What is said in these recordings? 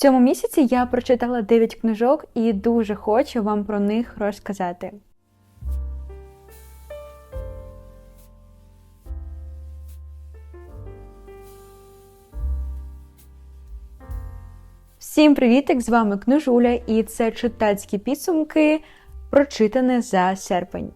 цьому місяці я прочитала 9 книжок і дуже хочу вам про них розказати. Всім привітик! З вами Книжуля, і це читацькі підсумки, прочитане за серпень.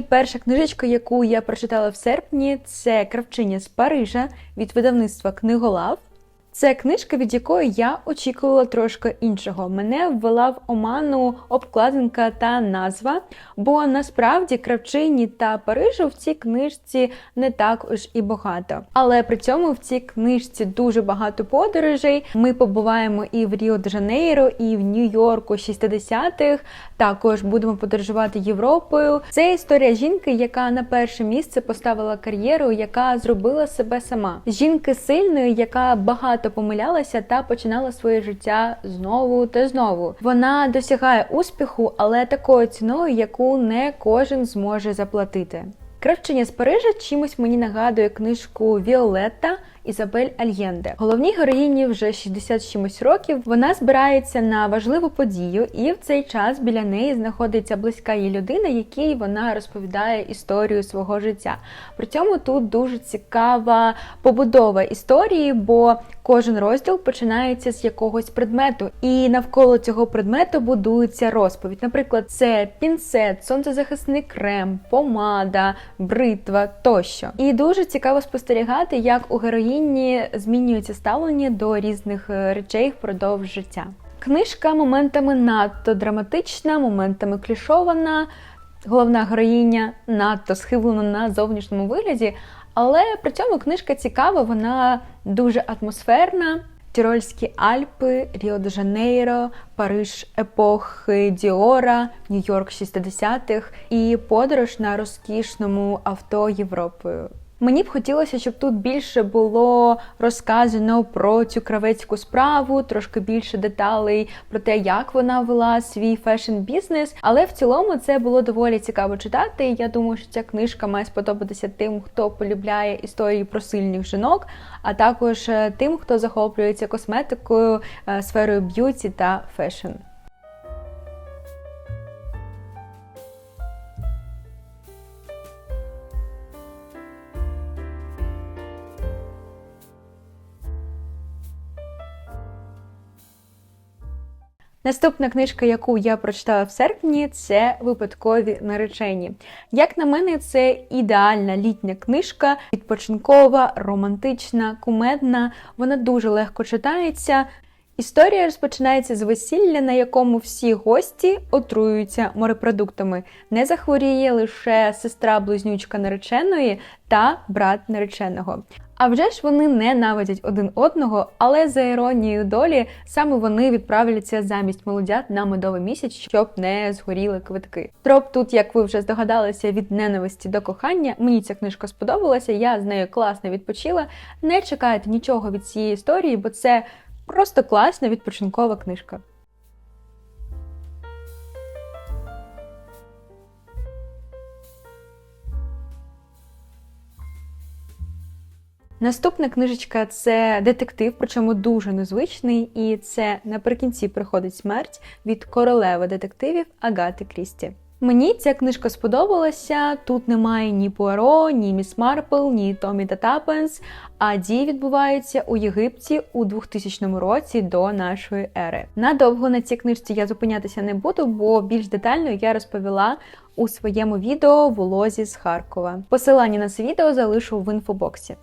Перша книжечка, яку я прочитала в серпні, це Кравчиня з Парижа від видавництва Книголав. Це книжка, від якої я очікувала трошки іншого. Мене ввела в оману обкладинка та назва, бо насправді кравчині та Парижу в цій книжці не так уж і багато. Але при цьому в цій книжці дуже багато подорожей. Ми побуваємо і в Ріо де Жанейро, і в Нью-Йорку 60-х. Також будемо подорожувати Європою. Це історія жінки, яка на перше місце поставила кар'єру, яка зробила себе сама. Жінки сильної, яка багато помилялася та починала своє життя знову та знову. Вона досягає успіху, але такою ціною, яку не кожен зможе заплатити. Кравчиня з Парижа чимось мені нагадує книжку Віолетта Ізабель Альєнде. Головній героїні вже 60 чимось років. Вона збирається на важливу подію, і в цей час біля неї знаходиться близька їй людина, якій вона розповідає історію свого життя. При цьому тут дуже цікава побудова історії, бо кожен розділ починається з якогось предмету, і навколо цього предмету будується розповідь. Наприклад, це пінцет, сонцезахисний крем, помада, бритва тощо. І дуже цікаво спостерігати, як у героїні змінюється ставлення до різних е, речей впродовж життя. Книжка моментами надто драматична, моментами клішована. Головна героїня надто схиблена на зовнішньому вигляді, але при цьому книжка цікава, вона дуже атмосферна. Тірольські Альпи, Ріо де Жанейро, Париж епохи Діора, Нью-Йорк 60-х і подорож на розкішному авто Європою. Мені б хотілося, щоб тут більше було розказано про цю кравецьку справу, трошки більше деталей про те, як вона вела свій фешн-бізнес. Але в цілому це було доволі цікаво читати. Я думаю, що ця книжка має сподобатися тим, хто полюбляє історії про сильних жінок, а також е, тим, хто захоплюється косметикою, е, сферою б'юті та фешн. Наступна книжка, яку я прочитала в серпні, це випадкові наречені. Як на мене, це ідеальна літня книжка, відпочинкова, романтична, кумедна. Вона дуже легко читається. Історія розпочинається з весілля, на якому всі гості отруюються морепродуктами. Не захворіє лише сестра близнючка нареченої та брат нареченого. А вже ж вони ненавидять один одного, але за іронією долі саме вони відправляться замість молодят на медовий місяць, щоб не згоріли квитки. Троп тут, як ви вже здогадалися, від ненависті до кохання. Мені ця книжка сподобалася, я з нею класно відпочила. Не чекайте нічого від цієї історії, бо це просто класна відпочинкова книжка. Наступна книжечка це детектив, причому дуже незвичний, і це наприкінці приходить смерть від королеви детективів Агати Крісті. Мені ця книжка сподобалася. Тут немає ні Пуаро, ні Міс Марпл, ні Томі та Тапенс, а дії відбуваються у Єгипті у 2000 році до нашої ери. Надовго на цій книжці я зупинятися не буду, бо більш детально я розповіла у своєму відео «Волозі з Харкова. Посилання на це відео залишу в інфобоксі.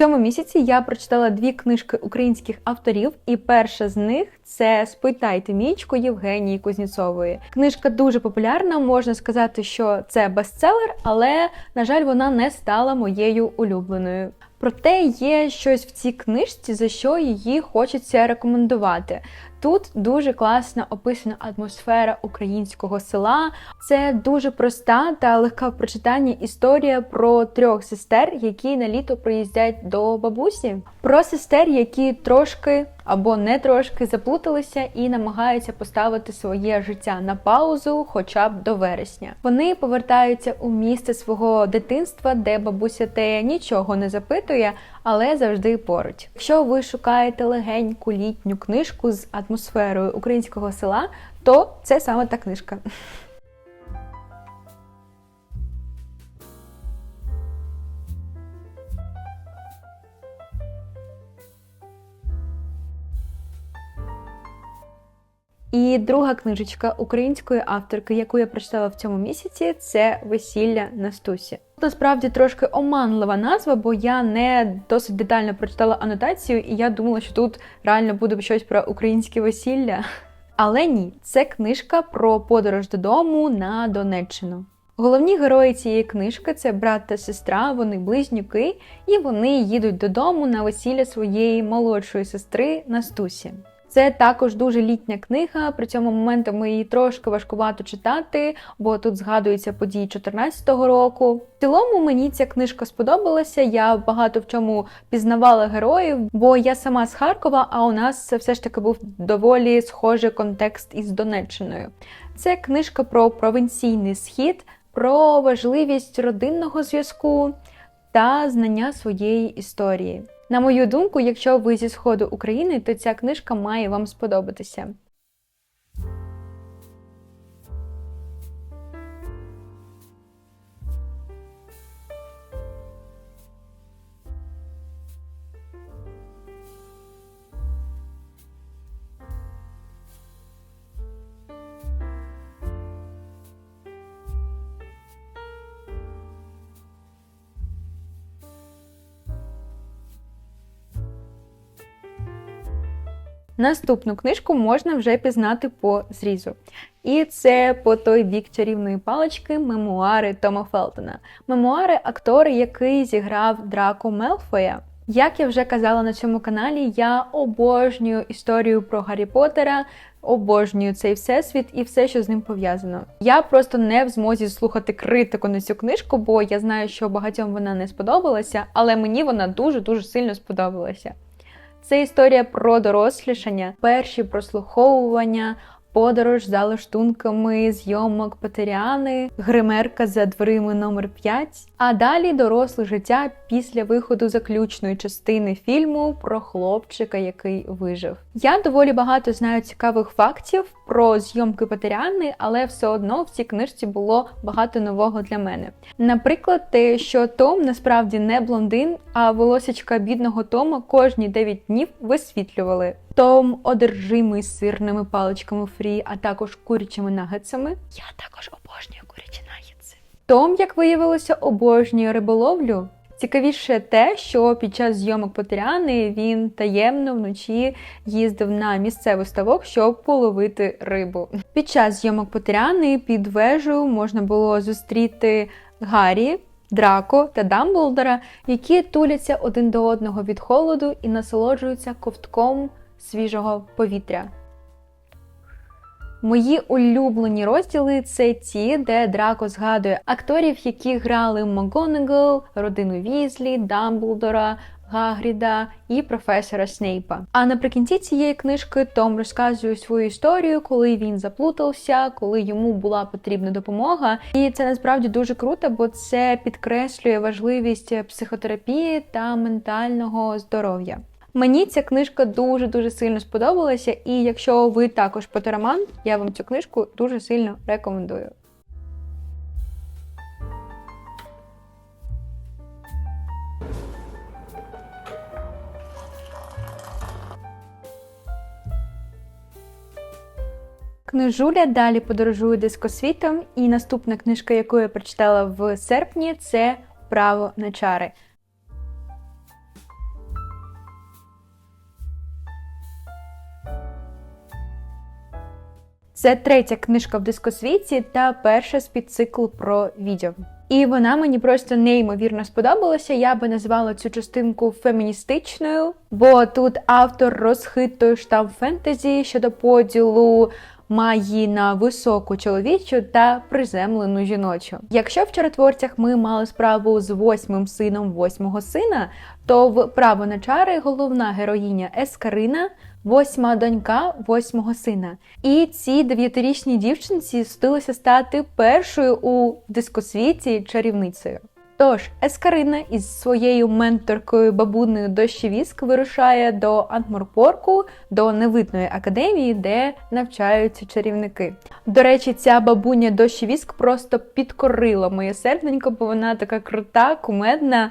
Цьому місяці я прочитала дві книжки українських авторів, і перша з них це Спитайте мічку Євгенії Кузніцової. Книжка дуже популярна, можна сказати, що це бестселер, але, на жаль, вона не стала моєю улюбленою. Проте є щось в цій книжці, за що її хочеться рекомендувати. Тут дуже класно описана атмосфера українського села. Це дуже проста та легка в прочитанні історія про трьох сестер, які на літо приїздять до бабусі. Про сестер, які трошки або не трошки заплуталися і намагаються поставити своє життя на паузу, хоча б до вересня. Вони повертаються у місце свого дитинства, де бабуся Тея нічого не запитує, але завжди поруч. Якщо ви шукаєте легеньку літню книжку з атмосферою українського села, то це саме та книжка. І друга книжечка української авторки, яку я прочитала в цьому місяці, це Весілля Настусі. Насправді трошки оманлива назва, бо я не досить детально прочитала анотацію, і я думала, що тут реально буде щось про українське весілля. Але ні, це книжка про подорож додому на Донеччину. Головні герої цієї книжки це брат та сестра, вони близнюки, і вони їдуть додому на весілля своєї молодшої сестри Настусі. Це також дуже літня книга, при цьому моментами її трошки важкувато читати, бо тут згадуються події 14-го року. В цілому мені ця книжка сподобалася. Я багато в чому пізнавала героїв, бо я сама з Харкова, а у нас все ж таки був доволі схожий контекст із Донеччиною. Це книжка про провінційний схід, про важливість родинного зв'язку та знання своєї історії. На мою думку, якщо ви зі сходу України, то ця книжка має вам сподобатися. Наступну книжку можна вже пізнати по зрізу. І це по той бік чарівної палички мемуари Тома Фелтона. Мемуари актора, який зіграв Драко Мелфоя. Як я вже казала на цьому каналі, я обожнюю історію про Гаррі Поттера, обожнюю цей всесвіт і все, що з ним пов'язано. Я просто не в змозі слухати критику на цю книжку, бо я знаю, що багатьом вона не сподобалася, але мені вона дуже дуже сильно сподобалася. Це історія про дорослішання, перші прослуховування, подорож за лаштунками, зйомок Патеріани, гримерка за дверима номер 5 а далі доросле життя після виходу заключної частини фільму про хлопчика, який вижив. Я доволі багато знаю цікавих фактів про зйомки Патеріани, але все одно в цій книжці було багато нового для мене. Наприклад, те, що Том насправді не блондин, а волосячка бідного Тома кожні 9 днів висвітлювали. Том одержимий сирними паличками фрі, а також курячими нагетсами. Я також обожнюю курячі нагетси. Том, як виявилося, обожнює риболовлю. Цікавіше те, що під час зйомок Потеряни він таємно вночі їздив на місцевий ставок, щоб половити рибу. Під час зйомок Потеряни під вежу можна було зустріти Гаррі, Драко та Дамблдора, які туляться один до одного від холоду і насолоджуються ковтком свіжого повітря. Мої улюблені розділи це ті, де Драко згадує акторів, які грали МакГонагал, родину Візлі, Дамблдора, Гагріда і професора Снейпа. А наприкінці цієї книжки Том розказує свою історію, коли він заплутався, коли йому була потрібна допомога. І це насправді дуже круто, бо це підкреслює важливість психотерапії та ментального здоров'я. Мені ця книжка дуже-дуже сильно сподобалася, і якщо ви також потераман, я вам цю книжку дуже сильно рекомендую. Книжуля далі подорожує дискосвітом, і наступна книжка, яку я прочитала в серпні, це Право на чари. Це третя книжка в дискосвіті та перша з підциклу про відео. І вона мені просто неймовірно сподобалася. Я би назвала цю частинку феміністичною, бо тут автор розхитує штам фентезі щодо поділу магії на високу чоловічу та приземлену жіночу. Якщо в чаротворцях ми мали справу з восьмим сином восьмого сина, то в право на чари головна героїня Ескарина. Восьма донька восьмого сина. І ці дев'ятирічні дівчинці стилися стати першою у дискосвіті чарівницею. Тож Ескарина із своєю менторкою бабунею Дощевіск вирушає до Антморпорку, до невидної академії, де навчаються чарівники. До речі, ця бабуня Дощевіск просто підкорила моє серденько, бо вона така крута, кумедна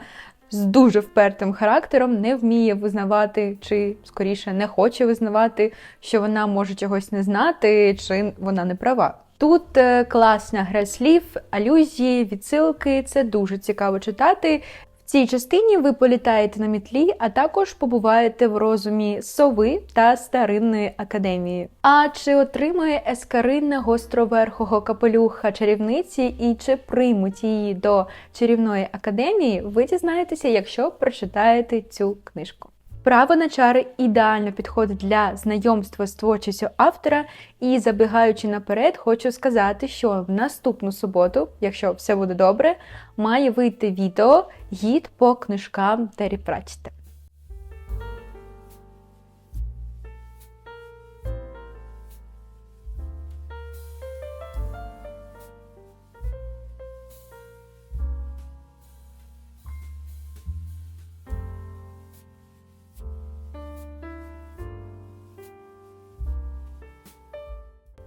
з дуже впертим характером не вміє визнавати, чи скоріше не хоче визнавати, що вона може чогось не знати, чи вона не права. Тут е, класна гра слів, алюзії, відсилки. Це дуже цікаво читати. В цій частині ви політаєте на мітлі, а також побуваєте в розумі сови та старинної академії. А чи отримує ескаринна гостроверхого капелюха чарівниці і чи приймуть її до чарівної академії, ви дізнаєтеся, якщо прочитаєте цю книжку. Право на чари ідеально підходить для знайомства з творчістю автора, і забігаючи наперед, хочу сказати, що в наступну суботу, якщо все буде добре, має вийти відео гід по книжкам Террі Пратчета.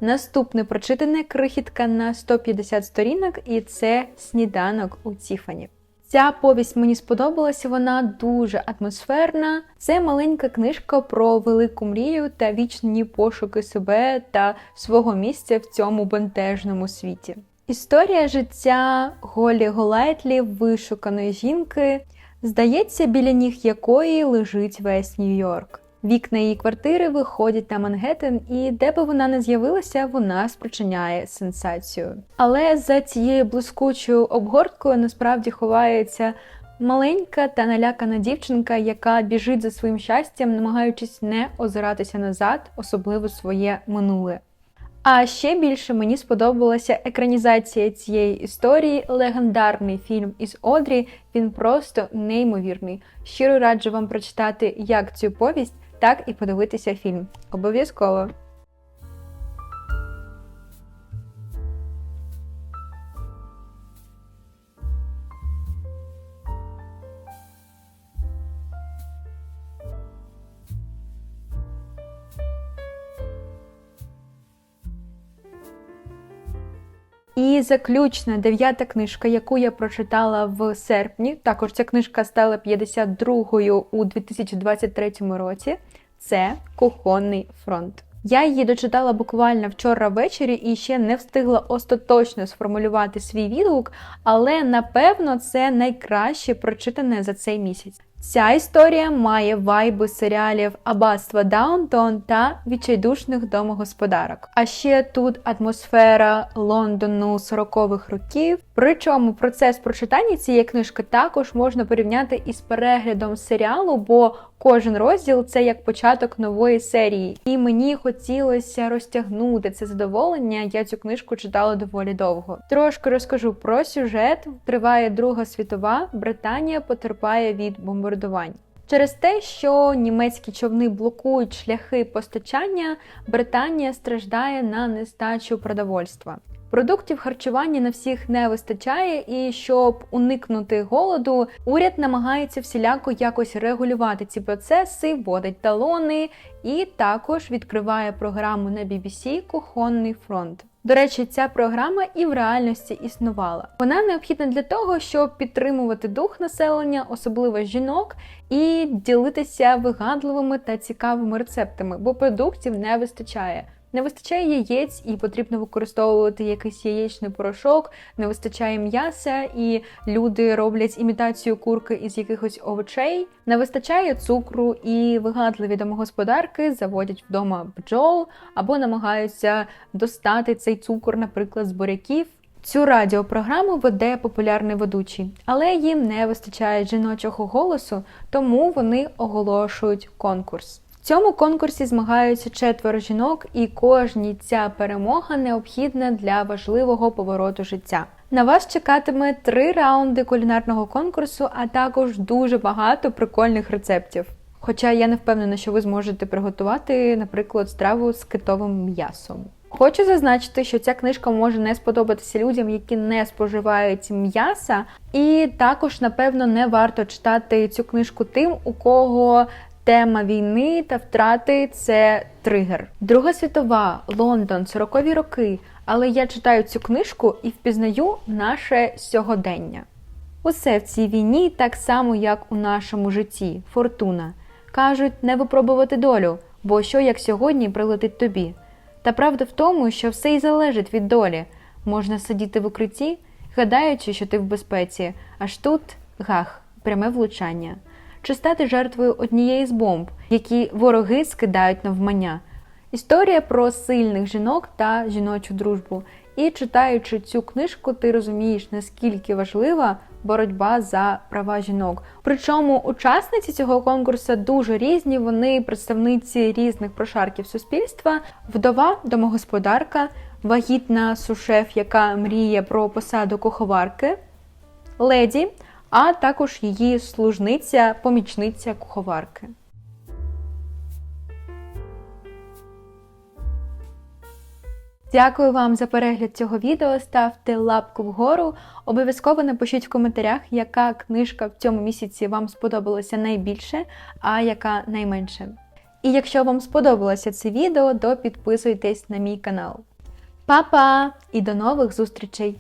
Наступне прочитане крихітка на 150 сторінок, і це сніданок у Тіфані. Ця повість мені сподобалася, вона дуже атмосферна. Це маленька книжка про велику мрію та вічні пошуки себе та свого місця в цьому бентежному світі. Історія життя Голі Голайтлі, вишуканої жінки, здається, біля ніг якої лежить весь Нью-Йорк. Вікна її квартири виходять на Мангеттен, і де би вона не з'явилася, вона спричиняє сенсацію. Але за цією блискучою обгорткою насправді ховається маленька та налякана дівчинка, яка біжить за своїм щастям, намагаючись не озиратися назад, особливо своє минуле. А ще більше мені сподобалася екранізація цієї історії, легендарний фільм із Одрі. Він просто неймовірний. Щиро раджу вам прочитати як цю повість, так і подивитися фільм. Обов'язково. І заключна дев'ята книжка, яку я прочитала в серпні. Також ця книжка стала 52-ю у 2023 році. Це кухонний фронт. Я її дочитала буквально вчора ввечері і ще не встигла остаточно сформулювати свій відгук, але напевно це найкраще прочитане за цей місяць. Ця історія має вайби серіалів Аббатства Даунтон та відчайдушних домогосподарок. А ще тут атмосфера Лондону 40-х років. Причому процес прочитання цієї книжки також можна порівняти із переглядом серіалу, бо кожен розділ це як початок нової серії. І мені хотілося розтягнути це задоволення. Я цю книжку читала доволі довго. Трошки розкажу про сюжет. Триває Друга світова, Британія потерпає від бомбардувань. Через те, що німецькі човни блокують шляхи постачання, Британія страждає на нестачу продовольства. Продуктів харчування на всіх не вистачає, і щоб уникнути голоду, уряд намагається всіляко якось регулювати ці процеси, вводить талони і також відкриває програму на BBC Кухонний фронт. До речі, ця програма і в реальності існувала. Вона необхідна для того, щоб підтримувати дух населення, особливо жінок, і ділитися вигадливими та цікавими рецептами, бо продуктів не вистачає. Не вистачає яєць і потрібно використовувати якийсь яєчний порошок, не вистачає м'яса, і люди роблять імітацію курки із якихось овочей. Не вистачає цукру, і вигадливі домогосподарки заводять вдома бджол або намагаються достати цей цукор, наприклад, з буряків. Цю радіопрограму веде популярний ведучий, але їм не вистачає жіночого голосу, тому вони оголошують конкурс. В цьому конкурсі змагаються четверо жінок, і кожній ця перемога необхідна для важливого повороту життя. На вас чекатиме три раунди кулінарного конкурсу, а також дуже багато прикольних рецептів. Хоча я не впевнена, що ви зможете приготувати, наприклад, страву з китовим м'ясом. Хочу зазначити, що ця книжка може не сподобатися людям, які не споживають м'яса, і також, напевно, не варто читати цю книжку тим, у кого тема війни та втрати це тригер. Друга світова, Лондон, 40-ві роки. Але я читаю цю книжку і впізнаю наше сьогодення. Усе в цій війні так само, як у нашому житті. Фортуна. Кажуть, не випробувати долю, бо що як сьогодні прилетить тобі. Та правда в тому, що все й залежить від долі. Можна сидіти в укритті, гадаючи, що ти в безпеці, аж тут гах, пряме влучання. Чи стати жертвою однієї з бомб, які вороги скидають навмання. Історія про сильних жінок та жіночу дружбу. І читаючи цю книжку, ти розумієш, наскільки важлива боротьба за права жінок. Причому учасниці цього конкурсу дуже різні. Вони представниці різних прошарків суспільства, вдова, домогосподарка, вагітна сушеф, яка мріє про посаду куховарки, леді, а також її служниця, помічниця куховарки. Дякую вам за перегляд цього відео. Ставте лапку вгору. Обов'язково напишіть в коментарях, яка книжка в цьому місяці вам сподобалася найбільше, а яка найменше. І якщо вам сподобалося це відео, то підписуйтесь на мій канал. Па-па! І до нових зустрічей!